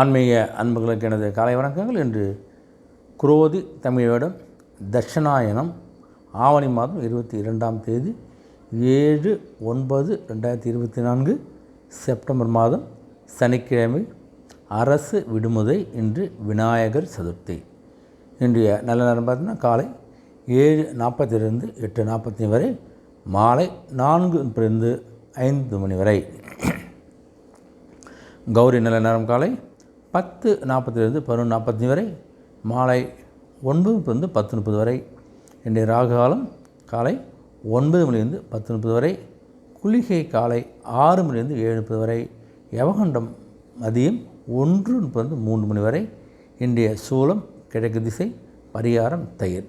ஆன்மீக அன்புகளுக்கு எனது காலை வணக்கங்கள். இன்று குரோதி தமிழோடம் தட்சிணாயனம் ஆவணி மாதம் இருபத்தி இரண்டாம் தேதி ஏழு ஒன்பது ரெண்டாயிரத்தி இருபத்தி நான்கு செப்டம்பர் மாதம் சனிக்கிழமை அரசு விடுமுறை இன்று விநாயகர் சதுர்த்தி. இன்றைய நல்ல நேரம் பார்த்தீங்கன்னா காலை ஏழு நாற்பத்திலிருந்து எட்டு நாற்பத்தி வரை மாலை நான்கு பிறந்து ஐந்து மணி வரை. கௌரி நல்ல நேரம் காலை. பத்து நாற்பத்திலிருந்து பதினொன்று நாற்பத்தஞ்சு வரை மாலை ஒன்பது முப்பது பத்து முப்பது வரை இன்றைய ராகு காலம் காலை ஒன்பது மணிலிருந்து பத்து முப்பது வரை குளிகை காலை ஆறு மணிலிருந்து ஏழு முப்பது வரை யவகண்டம் மதியம் ஒன்று முப்பது மூன்று மணி வரை இன்றைய சூலம் கிழக்கு திசை பரிகாரம் தயிர்.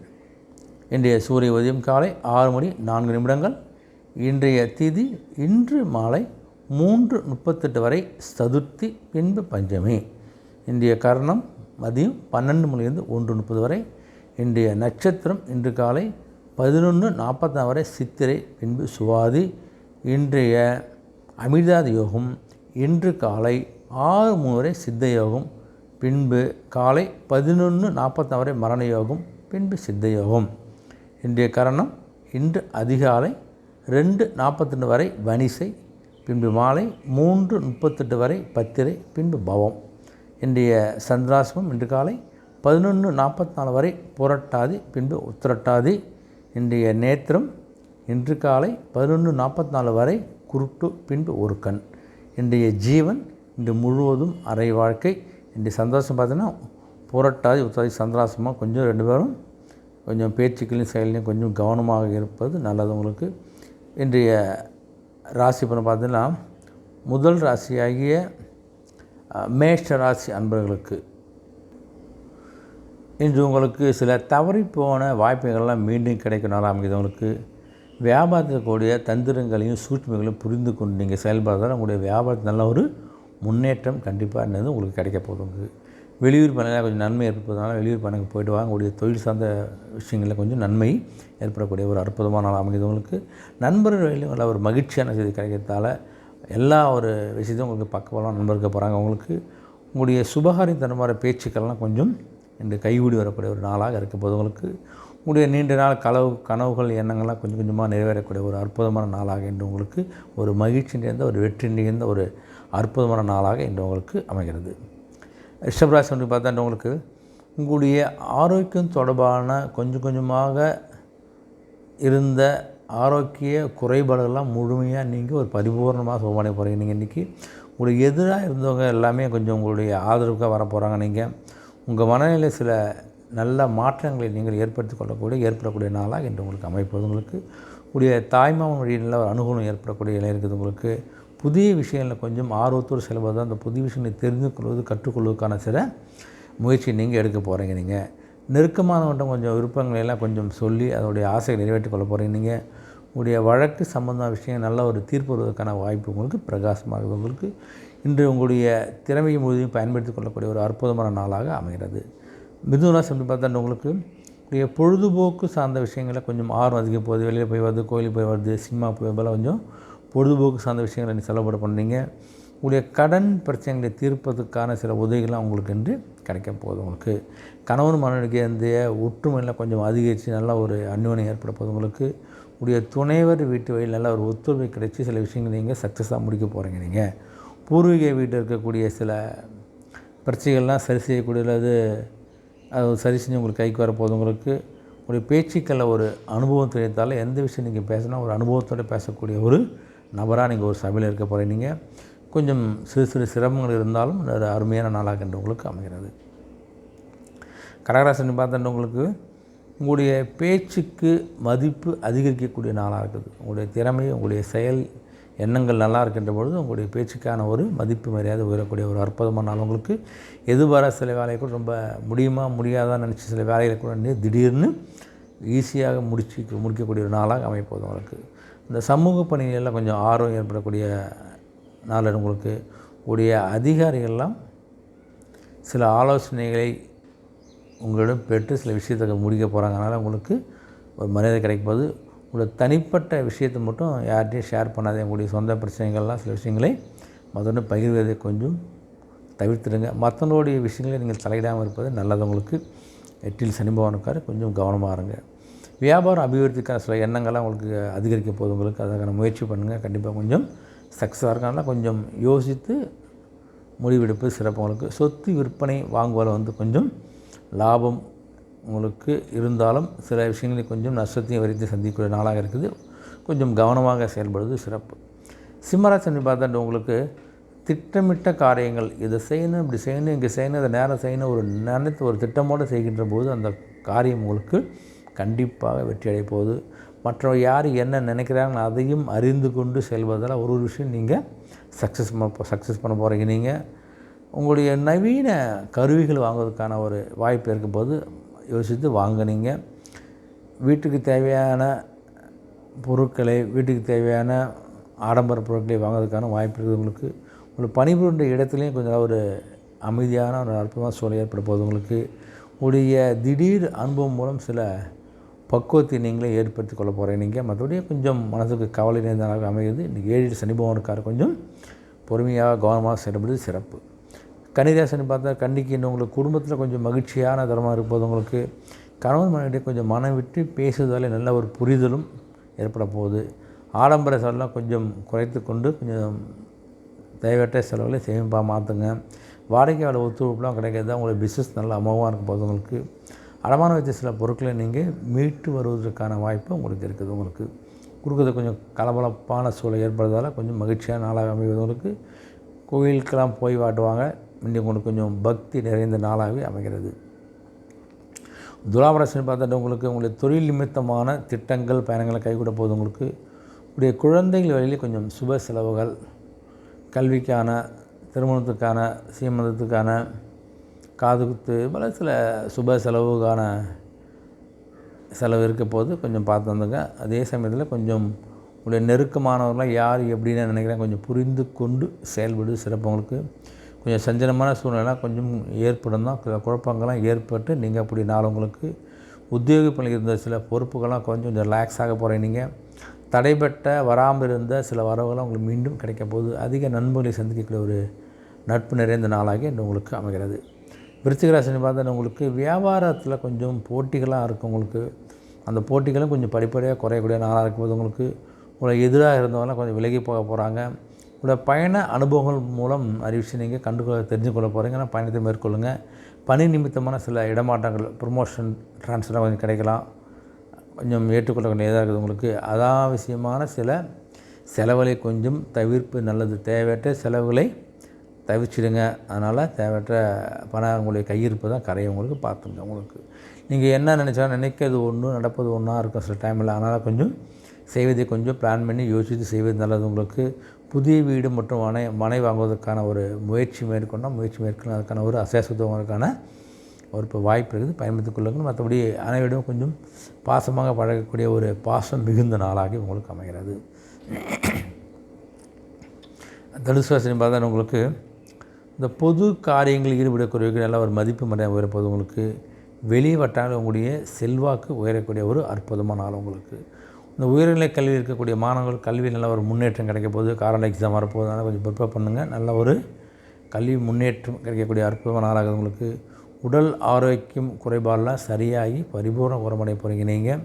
இன்றைய சூரிய உதயம் காலை ஆறு மணி நான்கு நிமிடங்கள் இன்றைய திதி இன்று மாலை மூன்று முப்பத்தெட்டு வரை சதுர்த்தி பின்பு பஞ்சமி. இன்றைய கரணம் மதியம் பன்னெண்டு மணிலிருந்து ஒன்று முப்பது வரை. இன்றைய நட்சத்திரம் இன்று காலை பதினொன்று நாற்பத்தாறு வரை சித்திரை பின்பு சுவாதி. இன்றைய அமிர்தாதி யோகம் இன்று காலை ஆறு மூணு வரை சித்த யோகம் பின்பு காலை பதினொன்று நாற்பத்தாறு வரை மரண யோகம் பின்பு சித்த யோகம். இன்றைய கரணம் இன்று அதிகாலை ரெண்டு நாற்பத்தெண்டு வரை வனிசை பின்பு மாலை மூன்று முப்பத்தெட்டு வரை பத்திரை பின்பு பவம். இன்றைய சந்திராசிரமம் இன்று காலை பதினொன்று நாற்பத்தி நாலு வரை புரட்டாதி பின்பு உத்திரட்டாதி. இன்றைய நேத்திரம் இன்று காலை பதினொன்று நாற்பத்தி நாலு வரை குருட்டு பின்பு ஒரு கண் இன்றைய ஜீவன் இன்று முழுவதும் அரை வாழ்க்கை. இன்றைய சந்தோஷம் பார்த்தீங்கன்னா புரட்டாதி உத்தாதி சந்திராசமாக கொஞ்சம் ரெண்டு பேரும் கொஞ்சம் பேச்சுக்களையும் செயலையும் கொஞ்சம் கவனமாக இருப்பது நல்லது உங்களுக்கு. இன்றைய ராசி பலன் பார்த்தீங்கன்னா முதல் ராசியாகிய மேஷ ராசி அன்பர்களுக்கு. இன்று உங்களுக்கு சில தவறிப்போன வாய்ப்புகள்லாம் மீண்டும் கிடைக்கும் நாளாக அமைக்குது உங்களுக்கு. வியாபாரத்தில் கூடிய தந்திரங்களையும் சூட்சமைகளையும் புரிந்து கொண்டு நீங்கள் செயல்படுறதால் உங்களுடைய வியாபாரத்தில் நல்ல ஒரு முன்னேற்றம் கண்டிப்பாக என்னது உங்களுக்கு கிடைக்க போகுது. உங்களுக்கு வெளியூர் பணியில் கொஞ்சம் நன்மை ஏற்படுவதனால வெளியூர் பணிக்கு போயிட்டு வாங்க. உங்களுடைய தொழில் சார்ந்த விஷயங்களில் கொஞ்சம் நன்மை ஏற்படக்கூடிய ஒரு அற்புதமான நாள் அமைகிறது நண்பர்கள் வழியிலும் நல்ல ஒரு மகிழ்ச்சியான செய்தி கிடைக்கிறதால எல்லா ஒரு விஷயத்தையும் உங்களுக்கு பக்கபலம் நண்பர்கள் போகிறாங்க உங்களுக்கு உங்களுடைய சுபகாரி தரமான பேச்சுக்கள்லாம் கொஞ்சம் இன்று கைகூடி வரக்கூடிய ஒரு நாளாக இருக்க போது உங்களுக்கு உங்களுடைய நீண்ட நாள் கனவு கனவுகள் எண்ணங்கள்லாம் கொஞ்சம் கொஞ்சமாக நிறைவேறக்கூடிய ஒரு அற்புதமான நாளாக இன்று உங்களுக்கு ஒரு மகிழ்ச்சி நிறைந்த ஒரு வெற்றி நிறைந்த ஒரு அற்புதமான நாளாக இன்று உங்களுக்கு அமைகிறது. ரிஷபராசி வந்து பார்த்தா உங்களுக்கு உங்களுடைய ஆரோக்கியம் தொடர்பான கொஞ்சம் கொஞ்சமாக இருந்த ஆரோக்கிய குறைபாடுகள்லாம் முழுமையாக நீங்கள் ஒரு பரிபூர்ணமாக சுகமடைய போகிறீங்க நீங்கள் இன்றைக்கி உங்களுக்கு எதிராக இருந்தவங்க எல்லாமே கொஞ்சம் உங்களுடைய ஆதரவுக்காக வர போகிறாங்க நீங்கள் உங்கள் மனநிலையில் சில நல்ல மாற்றங்களை நீங்கள் ஏற்படுத்தி கொள்ளக்கூடிய ஏற்படக்கூடிய நாளாக இன்று உங்களுக்கு அமைப்பது உங்களுக்கு உடைய தாய்மாமன் வழியில் ஒரு அனுகூலம் ஏற்படக்கூடிய நிலை இருக்குது உங்களுக்கு. புதிய விஷயங்களில் கொஞ்சம் ஆர்வத்தோடு செல்வது அந்த புதிய விஷயங்களை தெரிந்து கொள்வது கற்றுக்கொள்வதற்கான சில முயற்சி நீங்கள் எடுக்க போகிறீங்க நீங்கள் நெருக்கமானவன்ட்ட கொஞ்சம் விருப்பங்களை எல்லாம் கொஞ்சம் சொல்லி அதோடைய ஆசையை நிறைவேற்றி கொள்ள போகிறீங்க நீங்கள் உங்களுடைய வழக்கு சம்பந்தமான விஷயம் நல்ல ஒரு தீர்ப்பு வருவதற்கான வாய்ப்பு உங்களுக்கு பிரகாசமாக உங்களுக்கு. இன்று உங்களுடைய திறமையை முழுவதையும் பயன்படுத்தி கொள்ளக்கூடிய ஒரு அற்புதமான நாளாக அமைகிறது. மிதுனா சொல்லி பார்த்தா உங்களுக்கு உடைய பொழுதுபோக்கு சார்ந்த விஷயங்களை கொஞ்சம் ஆர்வம் அதிகம் போகுது. வெளியில் போய் வருது கோயிலுக்கு போய் வருது சினிமா போய் போல கொஞ்சம் பொழுதுபோக்கு சார்ந்த விஷயங்களை நீ செலவுபட பண்ணுறீங்க உங்களுடைய கடன் பிரச்சனைகளை தீர்ப்பதற்கான சில உதவிகள்லாம் உங்களுக்கு என்று கிடைக்க போகுது உங்களுக்கு. கணவன் மனைவிக்கு அந்த ஒற்றுமையில் கொஞ்சம் அதிகரித்து நல்ல ஒரு அந்யோன்யம் ஏற்பட போகுது உங்களுக்கு. உடைய துணைவர் வீட்டு வழியில் நல்ல ஒரு ஒத்துழைப்பு கிடைச்சி சில விஷயங்கள் நீங்கள் சக்ஸஸாக முடிக்க போகிறீங்க நீங்கள் பூர்வீக வீட்டில் இருக்கக்கூடிய சில பிரச்சனைகள்லாம் சரி செய்யக்கூடியது அது சரி செஞ்சு உங்களுக்கு கைக்கு வரப்போகுது உங்களுக்கு. உங்களுடைய பேச்சுக்களில் ஒரு அனுபவம் தெரிவித்தாலும் எந்த விஷயம் நீங்கள் பேசினா ஒரு அனுபவத்தோடு பேசக்கூடிய ஒரு நபராக நீங்கள் ஒரு சபையில் இருக்க போகிறீங்க கொஞ்சம் சிறு சிறு சிரமங்கள் இருந்தாலும் ஒரு அருமையான நாளாக என்றவங்களுக்கு அமைகிறது. கடகராசன் பார்த்தன்றவங்களுக்கு உங்களுடைய பேச்சுக்கு மதிப்பு அதிகரிக்கக்கூடிய நாளாக இருக்குது. உங்களுடைய திறமை உங்களுடைய செயல் எண்ணங்கள் நல்லா இருக்கின்ற பொழுது உங்களுடைய பேச்சுக்கான ஒரு மதிப்பு மரியாதை உயரக்கூடிய ஒரு அற்புதமான நாள். உங்களுக்கு எதிர்பாரா சில வேலையை கூட ரொம்ப முடியுமா முடியாதான்னு நினச்சி சில வேலைகளை கூட திடீர்னு ஈஸியாக முடிச்சு முடிக்கக்கூடிய ஒரு நாளாக அமைப்போது உங்களுக்கு. இந்த சமூக பணிகளெல்லாம் கொஞ்சம் ஆர்வம் ஏற்படக்கூடிய நாள் உங்களுக்கு உடைய அதிகாரிகள்லாம் சில ஆலோசனைகளை உங்களிடம் பெற்று சில விஷயத்தை முடிக்க போகிறாங்க அதனால் உங்களுக்கு ஒரு மரியாதை கிடைப்பது. உங்களோட தனிப்பட்ட விஷயத்தை மட்டும் யார்கிட்டையும் ஷேர் பண்ணாதே. உங்களுடைய சொந்த பிரச்சனைகள்லாம் சில விஷயங்களை முதல்ல பகிர்வதை கொஞ்சம் தவிர்த்துடுங்க. மற்றவங்களுடைய விஷயங்களை நீங்கள் தலையிடாமல் இருப்பது நல்லது. உங்களுக்கு எட்டில் சனி கொஞ்சம் கவனமாக இருங்க. வியாபாரம் அபிவிருத்திக்கான சில எண்ணங்கள்லாம் உங்களுக்கு அதிகரிக்க போகுது. உங்களுக்கு அதற்கான முயற்சி பண்ணுங்கள் கண்டிப்பாக கொஞ்சம் சக்ஸஸாக இருக்கனால கொஞ்சம் யோசித்து முடிவெடுப்பது சிறப்பு. உங்களுக்கு சொத்து விற்பனை வாங்குவதில் வந்து கொஞ்சம் லாபம் உங்களுக்கு இருந்தாலும் சில விஷயங்களில் கொஞ்சம் நஷ்டத்தையும் வரித்து சந்திக்கக்கூடிய நாளாக இருக்குது. கொஞ்சம் கவனமாக செயல்படுவது சிறப்பு. சிம்மராசனி பார்த்தா உங்களுக்கு திட்டமிட்ட காரியங்கள் இதை செய்யணும் இப்படி செய்யணும் இங்கே செய்யணும் இதை நேரம் செய்யணும் ஒரு நினைத்து ஒரு திட்டமோடு செய்கின்ற போது அந்த காரியம் உங்களுக்கு கண்டிப்பாக வெற்றி அடைப்போது மற்றவர் யார் என்ன நினைக்கிறாங்க அதையும் அறிந்து கொண்டு செல்வதால் ஒரு ஒரு விஷயம் நீங்கள் சக்ஸஸ் பண்ண சக்ஸஸ் பண்ண போகிறீங்க நீங்கள் உங்களுடைய நவீன கருவிகள் வாங்குவதற்கான ஒரு வாய்ப்பு இருக்கும்போது யோசித்து வாங்கினீங்க. வீட்டுக்கு தேவையான பொருட்களை வீட்டுக்கு தேவையான ஆடம்பர பொருட்களை வாங்குறதுக்கான வாய்ப்பு இருக்குது உங்களுக்கு. உங்களுக்கு பணிபுரின்ற இடத்துலையும் கொஞ்சம் ஒரு அமைதியான ஒரு அற்புதமான சூழல் ஏற்பட போகுது உங்களுக்கு. உடைய திடீர் அனுபவம் மூலம் சில பக்குவத்தை நீங்களே ஏற்படுத்தி கொள்ள போகிறேன் நீங்கள் மற்றபடி கொஞ்சம் மனதுக்கு கவலை நேர்ந்ததாக அமைகிறது. இன்றைக்கி ஏழு சனிபவம் இருக்கார். கொஞ்சம் பொறுமையாக கவனமாக செயல்படுவது சிறப்பு. கன்னிராசனி பார்த்தா கண்டிக்கு இன்னும் உங்களுக்கு குடும்பத்தில் கொஞ்சம் மகிழ்ச்சியான தரமாக இருப்பது உங்களுக்கு. கணவன் மனைவிடையே கொஞ்சம் மனம் விட்டு பேசுவதாலே நல்ல ஒரு புரிதலும் ஏற்பட போகுது. ஆடம்பர செலவெல்லாம் கொஞ்சம் குறைத்து கொண்டு கொஞ்சம் தேவையற்ற செலவுகளை சேமிப்பாக மாற்றுங்க வாடிக்கையாளர் ஒத்துழைப்புலாம் கிடைக்கிறது தான் உங்களுக்கு பிஸ்னஸ் நல்ல அமோகமாக இருக்கும் போது உங்களுக்கு. அடமான வைத்த சில பொருட்களை நீங்கள் மீட்டு வருவதற்கான வாய்ப்பு உங்களுக்கு இருக்குது. உங்களுக்கு கொடுக்குறது கொஞ்சம் கலபலப்பான சூழல் ஏற்படுறதால கொஞ்சம் மகிழ்ச்சியான நாளாக அமைவதற்கு கோயிலுக்கெல்லாம் போய் வாட்டுவாங்க இன்னும் உங்களுக்கு கொஞ்சம் பக்தி நிறைந்த நாளாகவே அமைகிறது. துலாபரசன் பார்த்துட்டு உங்களுக்கு உங்களுடைய தொழில் நிமித்தமான திட்டங்கள் பயணங்களை கைகூட போது உங்களுக்கு உடைய குழந்தைகள் வழியில் கொஞ்சம் சுப செலவுகள் கல்விக்கான திருமணத்துக்கான சீமந்தத்துக்கான காதுகுத்து போல் சில சுப செலவுக்கான செலவு இருக்க போது கொஞ்சம் பார்த்து வந்துங்க அதே சமயத்தில் கொஞ்சம் உங்களுடைய நெருக்கமானவர்களாம் யார் எப்படின்னு நினைக்கிறேன். கொஞ்சம் புரிந்து கொண்டு செயல்படுது சிறப்பவங்களுக்கு. கொஞ்சம் சஞ்சலமான சூழ்நிலை கொஞ்சம் ஏற்படும் தான். சில குழப்பங்கள்லாம் ஏற்பட்டு நீங்கள் அப்படி நாள் உங்களுக்கு உத்தியோக பணியில் இருந்த சில பொறுப்புகள்லாம் கொஞ்சம் கொஞ்சம் ரிலாக்ஸ் ஆக போகிறேன் நீங்கள் தடைப்பட்ட வராமல் இருந்த சில வரவுகள்லாம் உங்களுக்கு மீண்டும் கிடைக்க போகுது. அதிக நண்பர்களை சந்திக்கக்கூடிய ஒரு நட்பு நிறைந்த நாளாக இன்று உங்களுக்கு அமைகிறது. விருச்சிகராசினி பார்த்தா உங்களுக்கு வியாபாரத்தில் கொஞ்சம் போட்டிகளாக இருக்கும் உங்களுக்கு. அந்த போட்டிகளும் கொஞ்சம் படிப்படியாக குறையக்கூடிய நாளாக இருக்கும்போது உங்களுக்கு. உங்களை எதிராக இருந்தவங்களாம் கொஞ்சம் விலகி போக போகிறாங்க உங்களோட பயண அனுபவங்கள் மூலம் அறிவிச்சு நீங்கள் கண்டுகொள்ள தெரிஞ்சு கொள்ள போகிறீங்கன்னா பயணத்தை மேற்கொள்ளுங்கள் பணி நிமித்தமான சில இடமாற்றங்கள் ப்ரொமோஷன் ட்ரான்ஸ்ஃபர்லாம் கொஞ்சம் கிடைக்கலாம். கொஞ்சம் ஏற்றுக்கொள்ள இதாக இருக்குது உங்களுக்கு. அதாவசியமான சில செலவுகளை கொஞ்சம் தவிர்ப்பு நல்லது. தேவையற்ற செலவுகளை தவிச்சிடுங்க. அதனால் தேவையற்ற பணம் உங்களுடைய கையிருப்பு தான் கரையை உங்களுக்கு பார்த்துங்க உங்களுக்கு. நீங்கள் என்ன நினச்சாலும் நினைக்கிறது ஒன்று நடப்பது ஒன்றா இருக்கும் சில டைமில் அதனால் கொஞ்சம் செய்வதை கொஞ்சம் பிளான் பண்ணி யோசித்து செய்வது நல்லது. உங்களுக்கு புதிய வீடு மற்றும் மனை மனை வாங்குவதற்கான ஒரு முயற்சி மேற்கொண்டால் முயற்சி மேற்கொள்ள அதுக்கான ஒரு அசேசத்துவங்களுக்கான ஒரு இப்போ வாய்ப்பு இருக்குது. பயன்படுத்திக் கொள்ளுங்கள். மற்றபடி அனைவரிடம் கொஞ்சம் பாசமாக பழகக்கூடிய ஒரு பாசம் மிகுந்த நாளாகி உங்களுக்கு அமைகிறது. தனுசுவாசினி பார்த்தா உங்களுக்கு இந்த பொது காரியங்களில் ஈடுபடக்கூடியவர்கள் நல்ல ஒரு மதிப்பு மரியாதை உயரப்போது உங்களுக்கு. வெளி வட்டாரம் உங்களுடைய செல்வாக்கு உயரக்கூடிய ஒரு அற்புதமான நாள் உங்களுக்கு. இந்த உயர்நிலை கல்வி இருக்கக்கூடிய மாணவர்கள் கல்வி நல்ல ஒரு முன்னேற்றம் கிடைக்க போகுது காரணம் எக்ஸாம் வரப்போகுதுனால கொஞ்சம் ப்ரிப்பேர் பண்ணுங்கள் நல்ல ஒரு கல்வி முன்னேற்றம் கிடைக்கக்கூடிய அற்புதமான நாளாக உங்களுக்கு. உடல் ஆரோக்கியம் குறைபாடெலாம் சரியாகி பரிபூர்ண குறமடைய போகிறீங்க நீங்கள்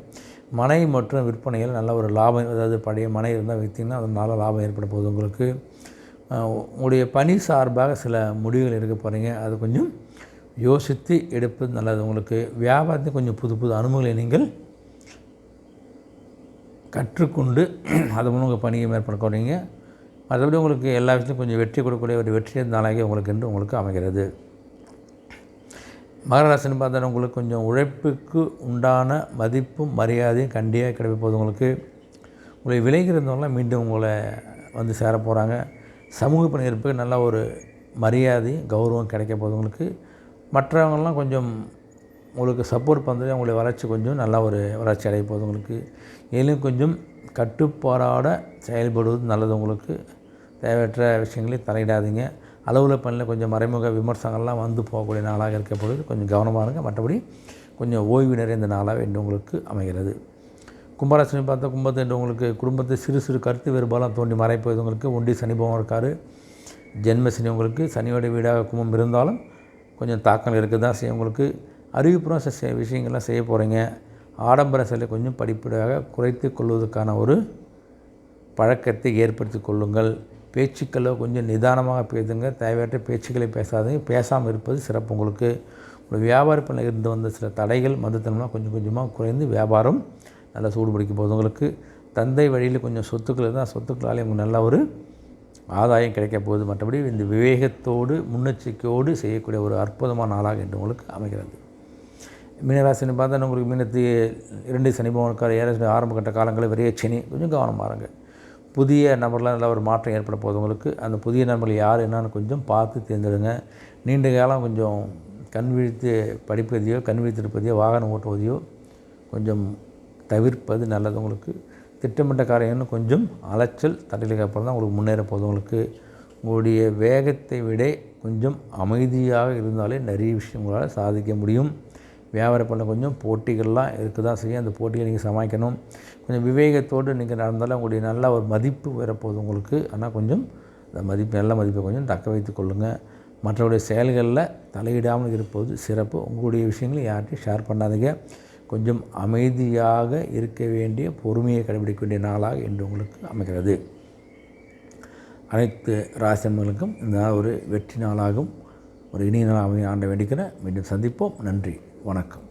மனை மற்றும் விற்பனையில் நல்ல ஒரு லாபம் அதாவது பழைய மனை இருந்தால் விற்றீங்கன்னா அது நல்ல லாபம் ஏற்பட போகுது உங்களுக்கு. உங்களுடைய பணி சார்பாக சில முடிவுகள் எடுக்க போகிறீங்க அது கொஞ்சம் யோசித்து எடுப்பது நல்லது. உங்களுக்கு வியாபாரத்தை கொஞ்சம் புது புது அனுபவங்களை நீங்கள் கற்றுக்கொண்டு அது மூலம் உங்கள் பணியை மேற்பட போகிறீங்க மற்றபடி உங்களுக்கு எல்லா விஷயத்தையும் கொஞ்சம் வெற்றி கொடுக்கக்கூடிய ஒரு வெற்றி நாளாகி உங்களுக்கு என்று உங்களுக்கு அமைகிறது. மகராசன் பார்த்தா உங்களுக்கு கொஞ்சம் உழைப்புக்கு உண்டான மதிப்பும் மரியாதையும் கண்டியாக கிடைக்க போகுது உங்களுக்கு. உங்களை விலகி இருந்தவங்களாம் மீண்டும் உங்களை வந்து சேர போகிறாங்க சமூக பணியிருப்புக்கு நல்ல ஒரு மரியாதை கௌரவம் கிடைக்க போகுது மற்றவங்கள்லாம் கொஞ்சம் உங்களுக்கு சப்போர்ட் பண்ணுறது உங்களுடைய வளர்ச்சி கொஞ்சம் நல்ல ஒரு வளர்ச்சி அடைய போகுது உங்களுக்கு கொஞ்சம் கட்டுப்பாடாட செயல்படுவது நல்லது உங்களுக்கு. தேவையற்ற விஷயங்களையும் தலையிடாதீங்க. அலுவலக பணியில் கொஞ்சம் மறைமுக விமர்சனங்கள்லாம் வந்து போகக்கூடிய நாளாக இருக்க பொழுது கொஞ்சம் கவனமாக இருங்க. மற்றபடி கொஞ்சம் ஓய்வு நிறைந்த நாளாக வேண்டும் உங்களுக்கு அமைகிறது. கும்பராசினி பார்த்தா கும்பத்தை உங்களுக்கு குடும்பத்தை சிறு சிறு கருத்து வேறுபாலாம் தோண்டி மறைப்பது உங்களுக்கு ஒண்டி சனிபவம் இருக்கார். ஜென்மசனி உங்களுக்கு சனியோடைய வீடாக கும்பம் இருந்தாலும் கொஞ்சம் தாக்கங்கள் இருக்க தான் செய்யும் உங்களுக்கு அறிவிப்புறம் விஷயங்கள்லாம் செய்ய போகிறீங்க ஆடம்பர செலவை கொஞ்சம் படிப்படியாக குறைத்து கொள்வதற்கான ஒரு பழக்கத்தை ஏற்படுத்தி கொள்ளுங்கள். பேச்சுக்களை கொஞ்சம் நிதானமாக பேசுங்க. தேவையற்ற பேச்சுக்களை பேசாதீங்க. பேசாமல் இருப்பது சிறப்பு உங்களுக்கு. உங்கள் வியாபார பண்ண இருந்து வந்த சில தடைகள் மதத்தனம்லாம் கொஞ்சம் கொஞ்சமாக குறைந்து வியாபாரம் நல்லா சூடு பிடிக்க போகிறவங்களுக்கு தந்தை வழியில் கொஞ்சம் சொத்துக்கள் இருந்தால் சொத்துக்களாலே உங்களுக்கு நல்ல ஒரு ஆதாயம் கிடைக்க போகுது. மற்றபடி இந்த விவேகத்தோடு முன்னெச்சரிக்கையோடு செய்யக்கூடிய ஒரு அற்புதமான நாளாக இன்று உங்களுக்கு அமைகிறது. மீனராசினி பார்த்தா உங்களுக்கு மீனத்து இரண்டு சனி பவனுக்கார ஏழு ஆரம்ப கட்ட காலங்களில் விரைய சனி. கொஞ்சம் கவனமாக இருங்க. புதிய நபர்லாம் நல்ல ஒரு மாற்றம் ஏற்பட போகுது உங்களுக்கு. அந்த புதிய நபர்கள் யார் என்னன்னு கொஞ்சம் பார்த்து தேர்ந்தெடுங்க நீண்ட காலம் கொஞ்சம் கண் விழித்து படிப்பதையோ கண் விழித்திருப்பதையோ வாகனம் ஓட்டுவதையோ கொஞ்சம் தவிர்ப்பது நல்லது. உங்களுக்கு திட்டமிட்ட காரியம்னு கொஞ்சம் அலைச்சல் தடைகளுக்கு அப்புறம் தான் உங்களுக்கு முன்னேற போகுது. உங்களுக்கு உங்களுடைய வேகத்தை விட கொஞ்சம் அமைதியாக இருந்தாலே நிறைய விஷயம் உங்களால் சாதிக்க முடியும். வியாபாரம் பண்ண கொஞ்சம் போட்டிகள்லாம் இருக்க தான் செய்யும். அந்த போட்டியை நீங்கள் சமாளிக்கணும். கொஞ்சம் விவேகத்தோடு நீங்கள் நடந்தாலும் உங்களுடைய நல்ல ஒரு மதிப்பு வரப்போகுது உங்களுக்கு. ஆனால் கொஞ்சம் அந்த மதிப்பு நல்ல மதிப்பை கொஞ்சம் தக்க வைத்து கொள்ளுங்கள் மற்றவருடைய செயல்களில் தலையிடாமல் இருப்பது சிறப்பு. உங்களுடைய விஷயங்களை யார்கிட்டையும் ஷேர் பண்ணாதீங்க. கொஞ்சம் அமைதியாக இருக்க வேண்டிய பொறுமையை கடைபிடிக்க வேண்டிய நாளாக இன்று உங்களுக்கு அமைகிறது. அனைத்து ராசியர்களுக்கும் இந்த நாள் ஒரு வெற்றி நாளாகும் ஒரு இனிய நாள் அமைய ஆண்ட வேண்டிக்கிறேன். மீண்டும் சந்திப்போம். நன்றி. வணக்கம்.